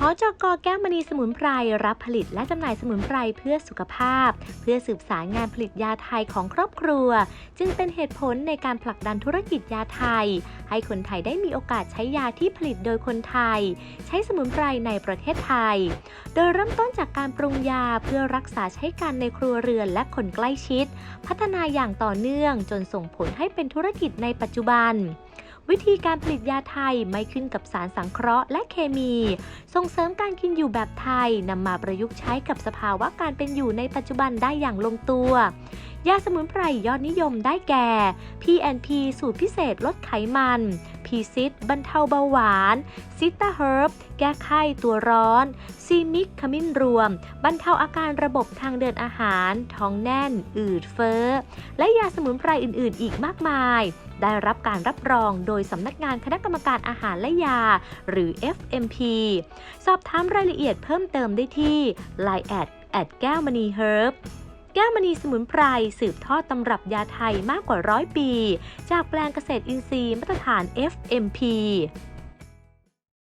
หอจกแก้วมณีสมุนไพรรับผลิตและจำหน่ายสมุนไพรเพื่อสุขภาพ เพื่อสืบสารงานผลิตยาไทยของครอบครัว จึงเป็นเหตุผลในการผลักดันธุรกิจยาไทย ให้คนไทยได้มีโอกาสใช้ยาที่ผลิตโดยคนไทย ใช้สมุนไพรในประเทศไทย โดยเริ่มต้นจากการปรุงยาเพื่อรักษาใช้กันในครัวเรือนและคนใกล้ชิด พัฒนาอย่างต่อเนื่องจนส่งผลให้เป็นธุรกิจในปัจจุบัน วิธีการผลิตยาไทยไม่ขึ้นกับสารสังเคราะห์และเคมี ส่งเสริมการกินอยู่แบบไทยนำมาประยุกต์ใช้กับสภาวะการเป็นอยู่ในปัจจุบันได้อย่างลงตัว ยาสมุนไพรยอดนิยมได้แก่ PNP สูตรพิเศษลดไขมัน p ีซิตบรรเทาเบาหวานซิตาเฮิร์บแก้ไข้ตัวร้อน ซีมิกขมิ้นรวม บรรเทาอาการระบบทางเดินอาหาร ท้องแน่น อืดเฟ้อ และยาสมุนไพรอื่น ๆ อีกมากมาย ได้รับการรับรองโดยสำนักงานคณะกรรมการอาหารและยา หรือ FMP สอบถามรายละเอียดเพิ่มเติมได้ที่ Line แอดแอดแก้วมณีเฮิร์บ แก้วมณีสมุนไพรสืบทอดตำรับยาไทยมากกว่าร้อยปี จากแปลงเกษตรอินทรีย์มาตรฐาน FMP